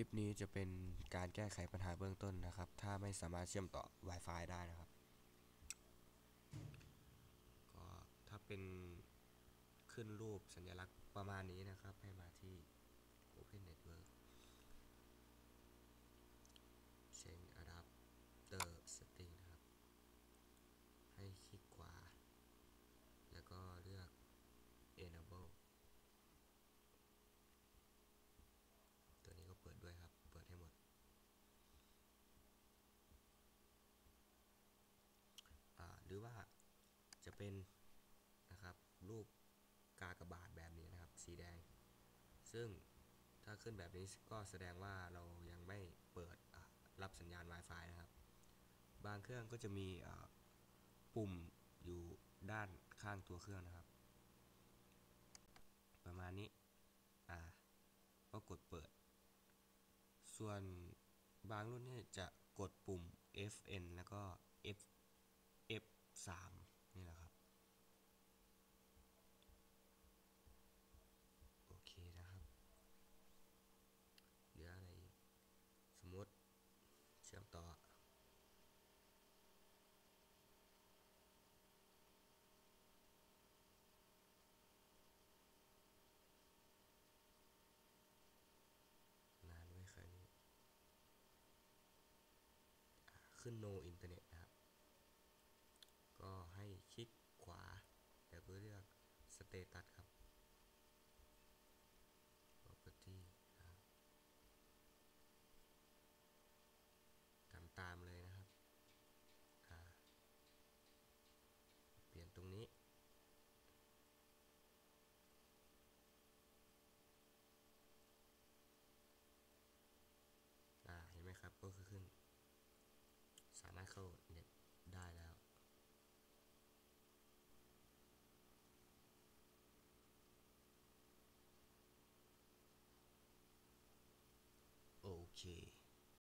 ลิปนี้จะเป็นการแก้ไขปัญหาเบื้องต้นนะครับ ถ้าไม่สามารถเชื่อมต่อ Wi-Fi ได้นะครับ ก็ถ้าเป็นขึ้นรูปสัญลักษณ์ประมาณนี้นะครับ ให้มาที่ Open Network เช็ง Adapter Setting นะครับ ให้คลิกขวา แล้วก็เลือก Enable ตัวนี้ก็เปิดด้วยครับ เปิดให้หมด อ่า หรือว่าจะ เป็นนะครับรูปกากบาทแบบนี้นะครับ สีแดง ซึ่งถ้าขึ้นแบบนี้ก็แสดงว่าเรายังไม่เปิดรับสัญญาณ Wi-Fi นะครับ บางเครื่องก็จะมีปุ่มอยู่ด้านข้างตัวเครื่องนะครับ ประมาณนี้อ่าก็กดเปิด ส่วนบางรุ่นเนี่ยจะกดปุ่ม Fn แล้วก็ F F3 นี่แหละครับ โอเคนะครับเหลืออะไรอีกสมมติเชื่อมต่อ นานไม่เคยนี้อ่า ขึ้น no internet นะครับ ก็ให้คลิกขวาแล้วก็เลือก status ครับ property ตามตามเลยนะครับ เปลี่ยนตรงนี้ เห็นไหมครับ ก็คือขึ้น สามารถเข้าเน็ต